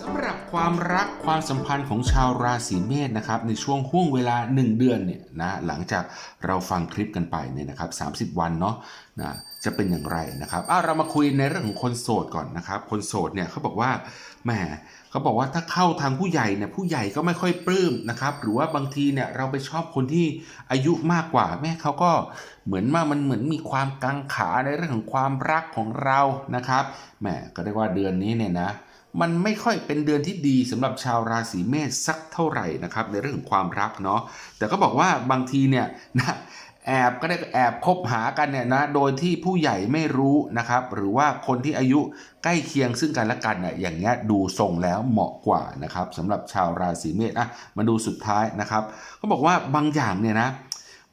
สำหรับความรักความสัมพันธ์ของชาวราศีเมษนะครับในช่วงห่วงเวลา 1 เดือนเนี่ยนะหลังจากเราฟังคลิปกันไปเนี่ยนะครับ 30 วันเนาะนะจะเป็นอย่างไรนะครับอะเรามาคุยในเรื่องของคนโสดก่อนนะครับ คนโสดเนี่ยเขาบอกว่าแหมเขาบอกว่าถ้าเข้าทางผู้ใหญ่เนี่ยผู้ใหญ่ก็ไม่ค่อยปลื้มนะครับหรือว่าบางทีเนี่ยเราไปชอบคนที่อายุมากกว่า แม่เขาก็เหมือนว่ามันเหมือนมีความกังขาในเรื่องของความรักของเรานะครับแหมก็เรียกว่าเดือนนี้เนี่ยนะ มันไม่ค่อยเป็นเดือนที่ดีสำหรับชาวราศีเมษสักเท่าไหร่นะครับในเรื่องของความรักเนาะแต่ก็บอกว่าบางทีเนี่ยนะแอบก็ได้แอบคบหากันเนี่ยนะโดยที่ผู้ใหญ่ไม่รู้นะครับ หรือว่าคนที่อายุใกล้เคียงซึ่งกันและกันเนี่ยอย่างเงี้ยดูทรงแล้วเหมาะกว่านะครับสำหรับชาวราศีเมษอะมาดูสุดท้ายนะครับเขาบอกว่าบางอย่างเนี่ยนะ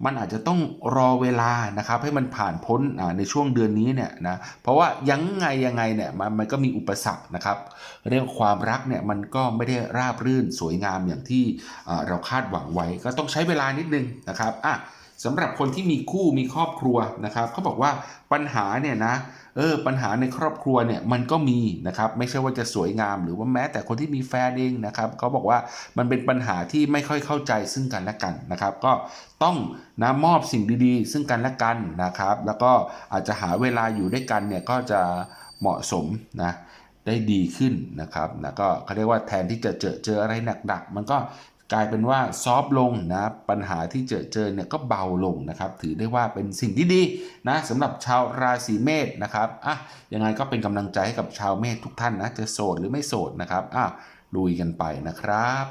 มันอาจจะต้องรอเวลานะครับให้มันผ่านพ้นในช่วงเดือนนี้เนี่ยนะเพราะว่ายังไงยังไงเนี่ยมันมันก็มีอุปสรรคนะครับ เรื่องความรักเนี่ยมันก็ไม่ได้ราบรื่นสวยงามอย่างที่เราคาดหวังไว้ ก็ต้องใช้เวลานิดนึงนะครับอะ สำหรับคนที่มีคู่มีครอบครัวนะครับเขาบอกว่าปัญหาเนี่ยนะเออปัญหาในครอบครัวเนี่ยมันก็มีนะครับไม่ใช่ว่าจะสวยงาม หรือว่าแม้แต่คนที่มีแฟนเองนะครับเขาบอกว่ามันเป็นปัญหาที่ไม่ค่อยเข้าใจซึ่งกันและกันนะครับ ก็ต้องนะมอบสิ่งดีๆ ซึ่งกันและกันนะครับ แล้วก็อาจจะหาเวลาอยู่ด้วยกันเนี่ยก็จะเหมาะสมนะได้ดีขึ้นนะครับนะก็เขาเรียกว่าแทนที่จะเจอเจออะไรหนักๆมันก็ กลายเป็นว่าซอฟลงนะปัญหาที่เจอเจอเนี่ยก็เบาลงนะครับ ถือได้ว่าเป็นสิ่งที่ดีนะสำหรับชาวราศีเมษนะครับอะยังไงก็เป็นกำลังใจให้กับชาวเมษทุกท่านนะจะโสดหรือไม่โสดนะครับอะลุยกันไปนะครับ